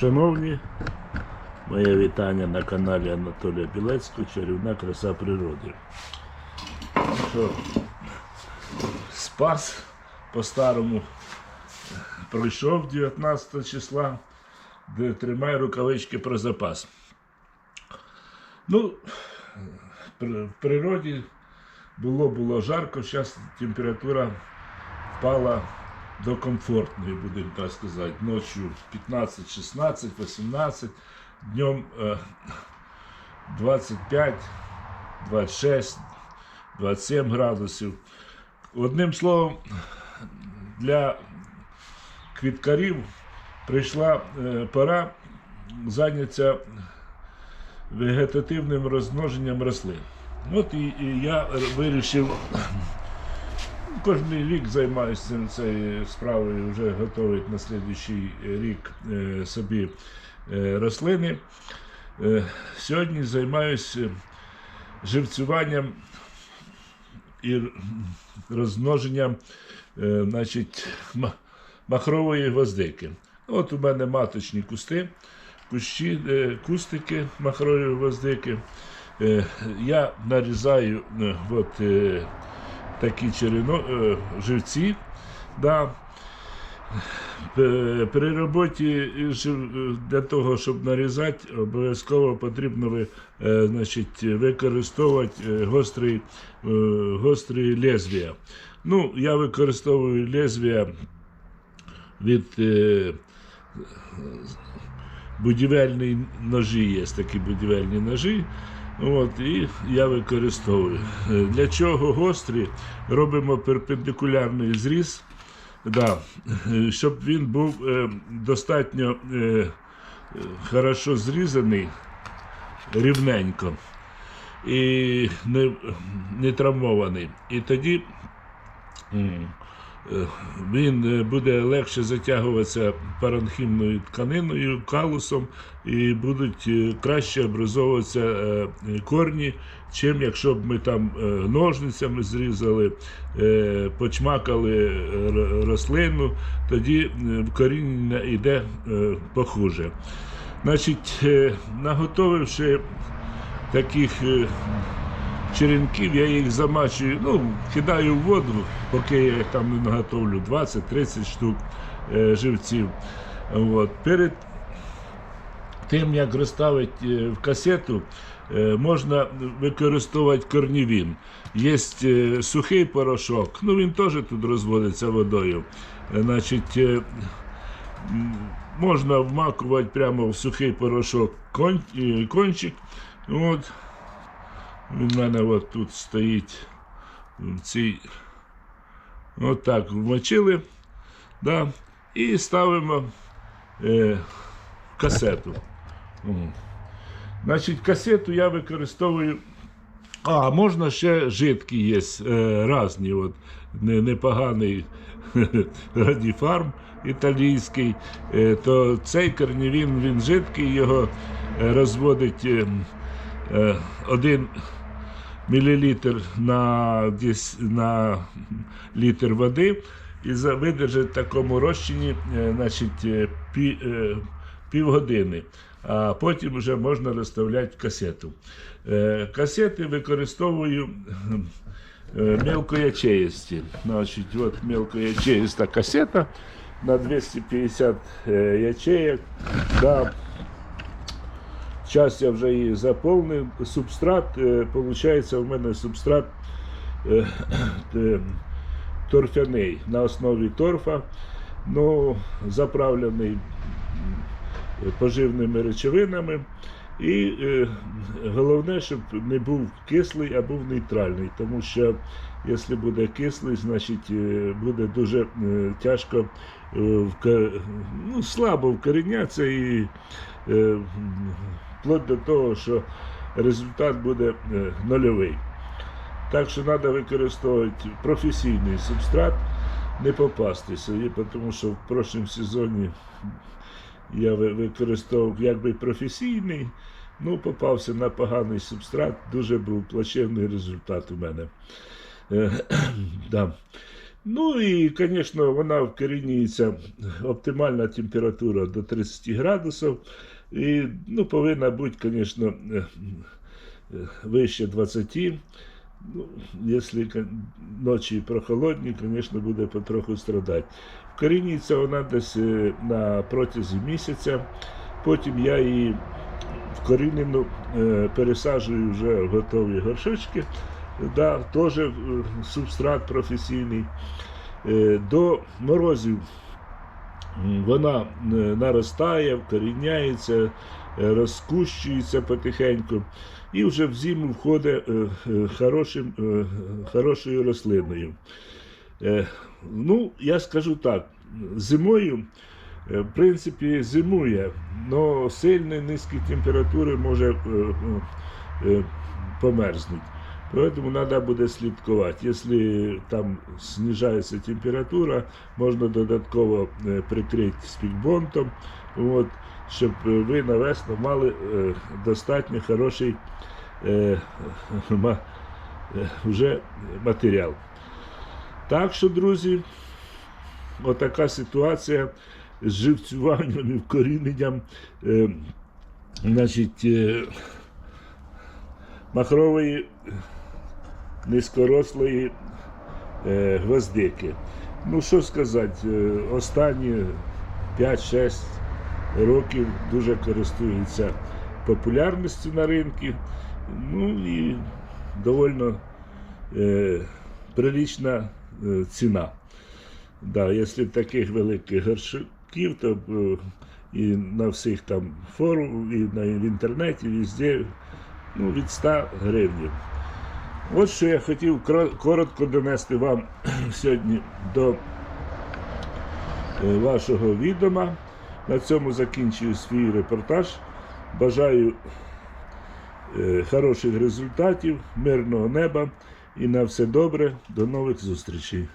Шановні, моє вітання на каналі Анатолія Білецького Чарівна краса природи. Ну що, Спас по-старому пройшов 19 числа, де тримай рукавички про запас. Ну, в природі було було жарко, зараз температура впала до комфортної, будемо так сказати. Ночі 15, 16, 18, днем е, 25, 26, 27 градусів. Одним словом, для квіткарів прийшла е, пора зайнятися вегетативним розмноженням рослин. От і, і я вирішив Кожен рік займаюся цією справою, вже готують на слідуючий рік е, собі е, рослини. Е, Сьогодні займаюся живцюванням і розмноженням значить, махрової гвоздики. От у мене маточні кусти, кущі, кустики махрової гвоздики. Я нарізаю от, такі черено, е, живці. Да. Е, При роботі для того, щоб нарізати, обов'язково потрібно е, значить, використовувати е, гострий, е, гострі лезвія. Ну, я використовую лезвія від е, будівельні ножі, є такі будівельні ножі. От, і я використовую. Е, Для чого гострі? Робимо перпендикулярний зріз, да, е, щоб він був е, достатньо хорошо зрізаний рівненько і не, не травмований. І тоді він е, буде легше затягуватися паранхімною тканиною, калусом, і будуть е, краще образовуватися е, корні, чим якщо б ми там ножницями зрізали, почмакали рослину, тоді вкорінення йде похуже. Значить, наготовивши таких черенків, я їх замачую, ну, кидаю в воду, поки я їх там не наготовлю 20-30 штук е, живців. От. Перед тим, як розставити е, в касету, е, можна використовувати корнівін. Є е, сухий порошок, ну він теж тут розводиться водою. Значить, можна вмакувати прямо в сухий порошок кон, кончик. От. В мене от тут стоїть в цій. От вмочили. Да, і ставимо е, касету. Значить, касету я використовую. А, можна ще жидкі є е, різні. От, не- непоганий радіфарм італійський, е, то цей корнівін він жидкий, його е, розводить е, е, один мілілітр на, на літр води і видержить в такому розчині е, значить, е, пі, півгодини. А потім вже можна розставляти касету. Касети використовую мелкоячеїсті. Значить, от мелкоячеїста касета на 250 е, ячеек. Да, Зараз я вже її заповнив. Субстрат, е, виходить, у мене субстрат е, е, торфяний на основі торфа, ну, заправлений поживними речовинами. І е, головне, щоб не був кислий, а був нейтральний, тому що якщо буде кислий, значить е, буде дуже е, тяжко е, ну, слабо вкорінятися і е, вплоть до того, що результат буде е, нульовий. Так що треба використовувати професійний субстрат, не попастися, тому що в прошлому сезоні я використовував якби професійний, ну попався на поганий субстрат, дуже був плачевний результат у мене. Е, да. Ну і, звісно, вона вкорінюється оптимальна температура до 30 градусів. І ну, повинна бути, звісно, е, вище 20. Ну, якщо ночі прохолодні, звісно, буде потроху страдати. Вкорінюється вона десь е, на протязі місяця. Потім я її вкорінену е, пересаджую вже в готові горшочки. Да, теж субстрат професійний. До морозів вона е, наростає, вкоріняється, е, розкущується потихеньку. І вже в зиму входить е, хорошим, хорошою рослиною. Ну, я скажу так, зимою, в принципі, зимує, але сильні низькі температури може померзнути. Поэтому треба буде слідкувати. Якщо там знижається температура, можна додатково е, прикрити спікбонтом, от, щоб е, ви на весну мали е, достатньо хороший вже матеріал. Так що, друзі, отака ситуація з живцюванням і вкоріненням значить, махрової низькорослої е, гвоздики. Ну, що сказати, е, останні 5-6 років дуже користується популярністю на ринку. Ну і довольно е, прилична е, ціна. Да, якщо таких великих горшків, то е, і на всіх там форумах, і на, в інтернеті, везде ну, від 100 гривень. От що я хотів коротко донести вам сьогодні до е, вашого відома. На цьому закінчую свій репортаж. Бажаю е, хороших результатів, мирного неба і на все добре. До нових зустрічей.